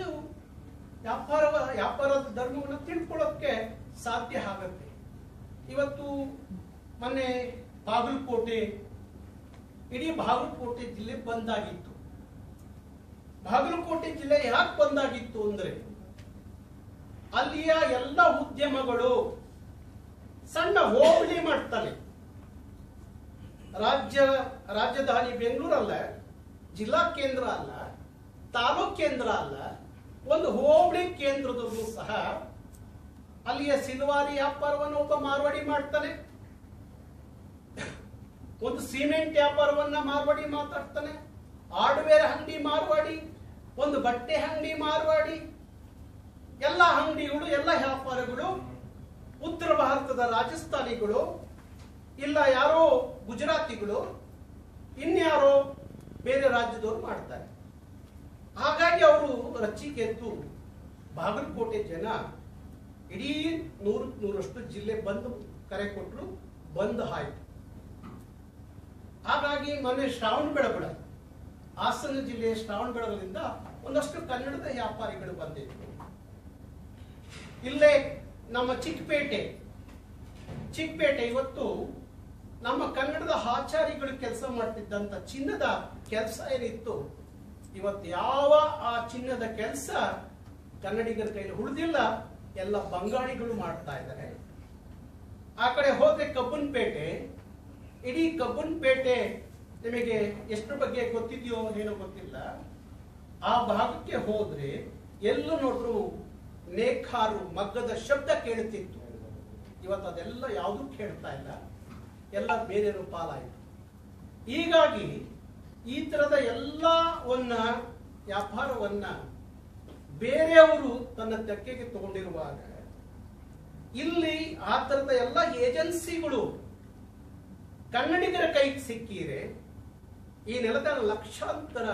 ಬಹಳಷ್ಟು ವ್ಯಾಪಾರ ವ್ಯಾಪಾರದ ಧರ್ಮವನ್ನು ತಿಳ್ಕೊಳ್ಳೋಕ್ಕೆ ಸಾಧ್ಯ ಆಗತ್ತೆ. ಇವತ್ತು ಮೊನ್ನೆ ಬಾಗಲಕೋಟೆ, ಇಡೀ ಬಾಗಲಕೋಟೆ ಜಿಲ್ಲೆ ಬಂದಾಗಿತ್ತು. ಬಾಗಲಕೋಟೆ ಜಿಲ್ಲೆ ಯಾಕೆ ಬಂದಾಗಿತ್ತು ಅಂದ್ರೆ, ಅಲ್ಲಿಯ ಎಲ್ಲ ಉದ್ಯಮಗಳು ಸಣ್ಣ ಹೋಬಳಿ ಮಾಡ್ತಾರೆ ರಾಜ್ಯ, ರಾಜಧಾನಿ ಬೆಂಗಳೂರಲ್ಲ, ಜಿಲ್ಲಾ ಕೇಂದ್ರ ಅಲ್ಲ, ತಾಲೂಕ್ ಕೇಂದ್ರ ಅಲ್ಲ ಒಂದು ಹೋಬಳಿ ಕೇಂದ್ರದಲ್ಲೂ ಸಹ ಅಲ್ಲಿಯ ಸಿಲ್ವಾರಿ ವ್ಯಾಪಾರವನ್ನು ಒಬ್ಬ ಮಾರ್ವಾಡಿ ಮಾಡ್ತಾನೆ. ಒಂದು ಸಿಮೆಂಟ್ ವ್ಯಾಪಾರವನ್ನ ಮಾರ್ವಾಡಿ ಮಾತಾಡ್ತಾನೆ. ಹಾರ್ಡ್ವೇರ್ ಅಂಗಡಿ ಮಾರ್ವಾಡಿ, ಒಂದು ಬಟ್ಟೆ ಅಂಗಡಿ ಮಾರ್ವಾಡಿ. ಎಲ್ಲ ಅಂಗಡಿಗಳು, ಎಲ್ಲ ವ್ಯಾಪಾರಗಳು, ಉತ್ತರ ಭಾರತದ ರಾಜಸ್ಥಾನಿಗಳು, ಇಲ್ಲ ಯಾರೋ ಗುಜರಾತಿಗಳು, ಇನ್ಯಾರೋ ಬೇರೆ ರಾಜ್ಯದವರು ಮಾಡ್ತಾರೆ. ಹಾಗಾಗಿ ಅವರು ರಚ್ಚಿಗೆದ್ದು ಬಾಗಲಕೋಟೆ ಜನ ಇಡೀ ನೂರಕ್ಕೆ ನೂರಷ್ಟು ಜಿಲ್ಲೆ ಬಂದು ಕರೆ ಕೊಟ್ಟರು ಬಂದ್ ಆಯ್ತು. ಹಾಗಾಗಿ ಮೊನ್ನೆ ಶ್ರಾವಣ ಬೆಳಗೊಳ ಹಾಸನ ಜಿಲ್ಲೆಯ ಶ್ರಾವಣ ಬೆಳಗೊಳದಿಂದ ಒಂದಷ್ಟು ಕನ್ನಡದ ವ್ಯಾಪಾರಿಗಳು ಬಂದಿದ್ರು. ಇಲ್ಲೇ ನಮ್ಮ ಚಿಕ್ಕಪೇಟೆ ಚಿಕ್ಕಪೇಟೆ ಇವತ್ತು ನಮ್ಮ ಕನ್ನಡದ ಆಚಾರಿಗಳು ಕೆಲಸ ಮಾಡ್ತಿದ್ದಂಥ ಚಿನ್ನದ ಕೆಲಸ ಏನಿತ್ತು ಇವತ್ತು ಯಾವ ಆ ಚಿನ್ನದ ಕೆಲಸ ಕನ್ನಡಿಗರ ಕೈಲಿ ಉಳಿದಿಲ್ಲ, ಎಲ್ಲ ಬಂಗಾಳಿಗಳು ಮಾಡ್ತಾ ಇದ್ದಾರೆ. ಆ ಕಡೆ ಹೋದ್ರೆ ಕಬ್ಬನ್ಪೇಟೆ ಇಡೀ ಕಬ್ಬನ್ಪೇಟೆ ನಿಮಗೆ ಎಷ್ಟು ಬಗ್ಗೆ ಗೊತ್ತಿದೆಯೋ ಏನೋ ಗೊತ್ತಿಲ್ಲ. ಆ ಭಾಗಕ್ಕೆ ಹೋದ್ರೆ ಎಲ್ಲ ನೋಡ್ರು ನೇಕಾರು ಮಗ್ಗದ ಶಬ್ದ ಕೇಳುತ್ತಿತ್ತು. ಇವತ್ತು ಅದೆಲ್ಲ ಯಾವುದೂ ಕೇಳ್ತಾ ಇಲ್ಲ. ಎಲ್ಲ ಬೇರೆಯವರು ಪಾಲಾಯಿತು. ಹೀಗಾಗಿ ಈ ತರದ ಎಲ್ಲವನ್ನ ವ್ಯಾಪಾರವನ್ನ ಬೇರೆಯವರು ತನ್ನ ತೆಕ್ಕೆಗೆ ತಗೊಂಡಿರುವಾಗ ಇಲ್ಲಿ ಆ ತರದ ಎಲ್ಲ ಏಜೆನ್ಸಿಗಳು ಕನ್ನಡಿಗರ ಕೈಗೆ ಸಿಕ್ಕಿರೆ, ಈ ನೆಲದ ಲಕ್ಷಾಂತರ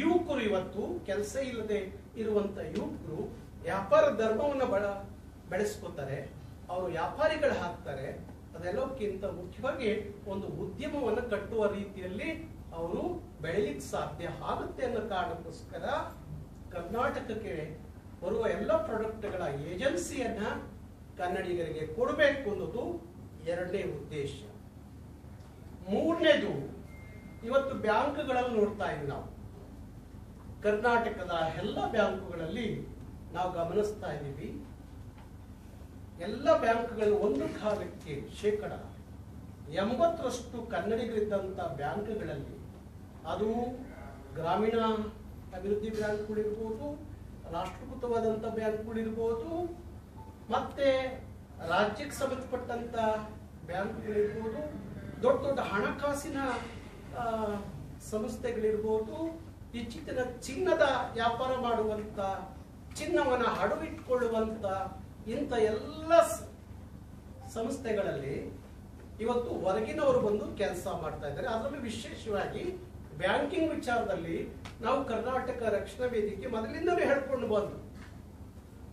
ಯುವಕರು ಇವತ್ತು ಕೆಲಸ ಇಲ್ಲದೆ ಇರುವಂತ ಯುವಕರು ವ್ಯಾಪಾರ ಧರ್ಮವನ್ನು ಬಳ, ಬೆಳೆಸ್ಕೋತಾರೆ, ಅವರು ವ್ಯಾಪಾರಿಗಳು ಹಾಕ್ತಾರೆ, ಅದೆಲ್ಲಕ್ಕಿಂತ ಮುಖ್ಯವಾಗಿ ಒಂದು ಉದ್ಯಮವನ್ನು ಕಟ್ಟುವ ರೀತಿಯಲ್ಲಿ ಅವರು ಬೆಳಿಲಿಕ್ಕೆ ಸಾಧ್ಯ ಆಗುತ್ತೆ ಅನ್ನೋ ಕಾರಣಕ್ಕೋಸ್ಕರ ಕರ್ನಾಟಕಕ್ಕೆ ಬರುವ ಎಲ್ಲ ಪ್ರಾಡಕ್ಟ್ಗಳ ಏಜೆನ್ಸಿಯನ್ನ ಕನ್ನಡಿಗರಿಗೆ ಕೊಡಬೇಕು ಅನ್ನೋದು ಎರಡನೇ ಉದ್ದೇಶ. ಮೂರನೇದು, ಇವತ್ತು ಬ್ಯಾಂಕ್ಗಳಲ್ಲಿ ನೋಡ್ತಾ ಇದ್ದೀವಿ ನಾವು. ಕರ್ನಾಟಕದ ಎಲ್ಲ ಬ್ಯಾಂಕುಗಳಲ್ಲಿ ನಾವು ಗಮನಿಸ್ತಾ ಇದ್ದೀವಿ. ಎಲ್ಲ ಬ್ಯಾಂಕ್ಗಳು ಒಂದು ಕಾಲಕ್ಕೆ ಶೇಕಡ ಎಂಬತ್ತರಷ್ಟು ಕನ್ನಡಿಗರಿದ್ದಂಥ ಬ್ಯಾಂಕ್ಗಳಲ್ಲಿ, ಅದು ಗ್ರಾಮೀಣ ಅಭಿವೃದ್ಧಿ ಬ್ಯಾಂಕ್ಗಳಿರ್ಬೋದು ರಾಷ್ಟ್ರೀಕೃತವಾದಂಥ ಬ್ಯಾಂಕ್ಗಳಿರ್ಬೋದು ಮತ್ತೆ ರಾಜ್ಯಕ್ಕೆ ಸಂಬಂಧಪಟ್ಟಂಥ ಬ್ಯಾಂಕ್ಗಳಿರ್ಬೋದು ದೊಡ್ಡ ದೊಡ್ಡ ಹಣಕಾಸಿನ ಸಂಸ್ಥೆಗಳಿರ್ಬೋದು, ಇತ್ತೀಚಿನ ಚಿನ್ನದ ವ್ಯಾಪಾರ ಮಾಡುವಂಥ ಚಿನ್ನವನ್ನು ಹಡವಿಟ್ಕೊಳ್ಳುವಂಥ ಇಂಥ ಎಲ್ಲ ಸಂಸ್ಥೆಗಳಲ್ಲಿ ಇವತ್ತು ಹೊರಗಿನವರು ಬಂದು ಕೆಲಸ ಮಾಡ್ತಾ ಇದ್ದಾರೆ. ಅದರಲ್ಲೂ ವಿಶೇಷವಾಗಿ ಬ್ಯಾಂಕಿಂಗ್ ವಿಚಾರದಲ್ಲಿ ನಾವು ಕರ್ನಾಟಕ ರಕ್ಷಣಾ ವೇದಿಕೆ ಮೊದಲಿಂದಲೂ ಹೇಳ್ಕೊಂಡು ಬಂದು,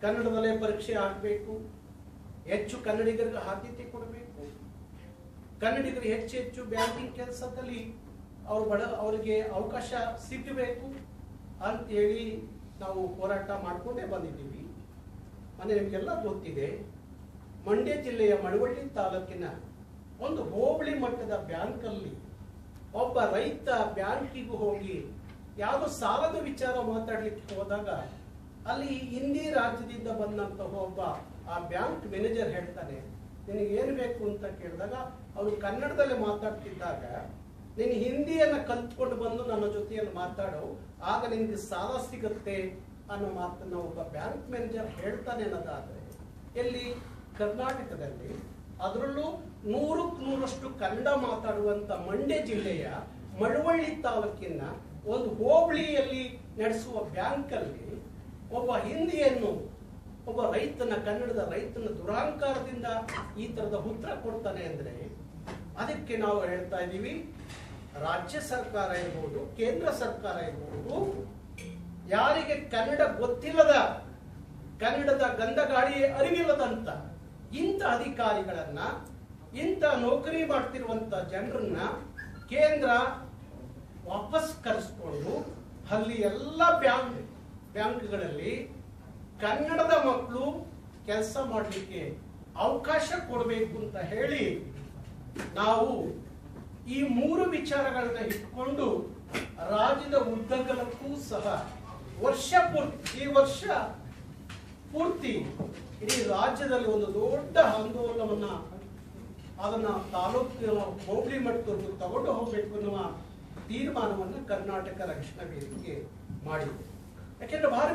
ಕನ್ನಡದಲ್ಲೇ ಪರೀಕ್ಷೆ ಆಗಬೇಕು ಹೆಚ್ಚು ಕನ್ನಡಿಗರಿಗೆ ಆದ್ಯತೆ ಕೊಡಬೇಕು. ಕನ್ನಡಿಗರು ಹೆಚ್ಚು ಹೆಚ್ಚು ಬ್ಯಾಂಕಿಂಗ್ ಕೆಲಸದಲ್ಲಿ ಅವ್ರು ಬಡ, ಅವರಿಗೆ ಅವಕಾಶ ಸಿಗಬೇಕು ಅಂತೇಳಿ ನಾವು ಹೋರಾಟ ಮಾಡಿಕೊಂಡೇ ಬಂದಿದ್ದೀವಿ. ಮನೆ ನಿಮಗೆಲ್ಲ ಗೊತ್ತಿದೆ, ಮಂಡ್ಯ ಜಿಲ್ಲೆಯ ಮಳವಳ್ಳಿ ತಾಲೂಕಿನ ಒಂದು ಹೋಬಳಿ ಮಟ್ಟದ ಬ್ಯಾಂಕಲ್ಲಿ ಒಬ್ಬ ರೈತ ಬ್ಯಾಂಕಿಗೆ ಹೋಗಿ ಯಾವುದೋ ಸಾಲದ ವಿಚಾರ ಮಾತಾಡ್ಲಿಕ್ಕೆ ಹೋದಾಗ ಅಲ್ಲಿ ಹಿಂದಿ ರಾಜ್ಯದಿಂದ ಬಂದಂತಹ ಒಬ್ಬ ಆ ಬ್ಯಾಂಕ್ ಮ್ಯಾನೇಜರ್ ಹೇಳ್ತಾನೆ, ನಿನಗೆ ಏನು ಬೇಕು ಅಂತ ಕೇಳಿದಾಗ ಅವರು ಕನ್ನಡದಲ್ಲಿ ಮಾತಾಡ್ತಿದ್ದಾಗ, ನೀನು ಹಿಂದಿಯನ್ನ ಕಲ್ತ್ಕೊಂಡು ಬಂದು ನನ್ನ ಜೊತೆಯಲ್ಲಿ ಮಾತಾಡು, ಆಗ ನಿನಗೆ ಸಾಲ ಸಿಗುತ್ತೆ ಅನ್ನೋ ಮಾತನ್ನ ಒಬ್ಬ ಬ್ಯಾಂಕ್ ಮ್ಯಾನೇಜರ್ ಹೇಳ್ತಾನೆ ಅನ್ನೋದಾದರೆ, ಎಲ್ಲಿ? ಕರ್ನಾಟಕದಲ್ಲಿ. ಅದರಲ್ಲೂ ನೂರಕ್ಕೆ ನೂರಷ್ಟು ಕನ್ನಡ ಮಾತಾಡುವಂತ ಮಂಡ್ಯ ಜಿಲ್ಲೆಯ ಮಳವಳ್ಳಿ ತಾಲೂಕಿನ ಒಂದು ಹೋಬಳಿಯಲ್ಲಿ ನಡೆಸುವ ಬ್ಯಾಂಕಲ್ಲಿ ಒಬ್ಬ ಹಿಂದಿಯನ್ನು, ಒಬ್ಬ ರೈತನ, ಕನ್ನಡದ ರೈತನ ದುರಾಂಕಾರದಿಂದ ಈ ತರದ ಉತ್ತರ ಕೊಡ್ತಾನೆ ಅಂದ್ರೆ ಅದಕ್ಕೆ ನಾವು ಹೇಳ್ತಾ ಇದ್ದೀವಿ, ರಾಜ್ಯ ಸರ್ಕಾರ ಇರ್ಬೋದು, ಕೇಂದ್ರ ಸರ್ಕಾರ ಇರ್ಬೋದು, ಯಾರಿಗೆ ಕನ್ನಡ ಗೊತ್ತಿಲ್ಲದ, ಕನ್ನಡದ ಗಂಧ ಗಾಳಿ ಅರಿವಿಲ್ಲದಂತ ಇಂಥ ಅಧಿಕಾರಿಗಳನ್ನ, ಇಂಥ ನೌಕರಿ ಮಾಡ್ತಿರುವಂತ ಜನರನ್ನ ಕೇಂದ್ರ ವಾಪಸ್ ಕರೆಸ್ಕೊಂಡು ಅಲ್ಲಿ ಎಲ್ಲ ಬ್ಯಾಂಕ್, ಬ್ಯಾಂಕ್ಗಳಲ್ಲಿ ಕನ್ನಡದ ಮಕ್ಕಳು ಕೆಲಸ ಮಾಡಲಿಕ್ಕೆ ಅವಕಾಶ ಕೊಡಬೇಕು ಅಂತ ಹೇಳಿ ನಾವು ಈ ಮೂರು ವಿಚಾರಗಳನ್ನ ಇಟ್ಕೊಂಡು ರಾಜ್ಯದ ಉದ್ದಗಲಕ್ಕೂ ಸಹ ವರ್ಷ ಪೂರ್ತಿ, ಈ ವರ್ಷ ಪೂರ್ತಿ ಇಡೀ ರಾಜ್ಯದಲ್ಲಿ ಒಂದು ದೊಡ್ಡ ಆಂದೋಲನವನ್ನ ಅದನ್ನ ತಾಲೂಕಿನ ಹೋಬಳಿ ಮಟ್ಟದವರೆಗೂ ತಗೊಂಡು ಹೋಗ್ಬೇಕು ಅನ್ನುವ ತೀರ್ಮಾನವನ್ನು ಕರ್ನಾಟಕ ರಕ್ಷಣಾ ವೇದಿಕೆ ಮಾಡಿದೆ. ಯಾಕೆಂದ್ರೆ ಭಾರಿ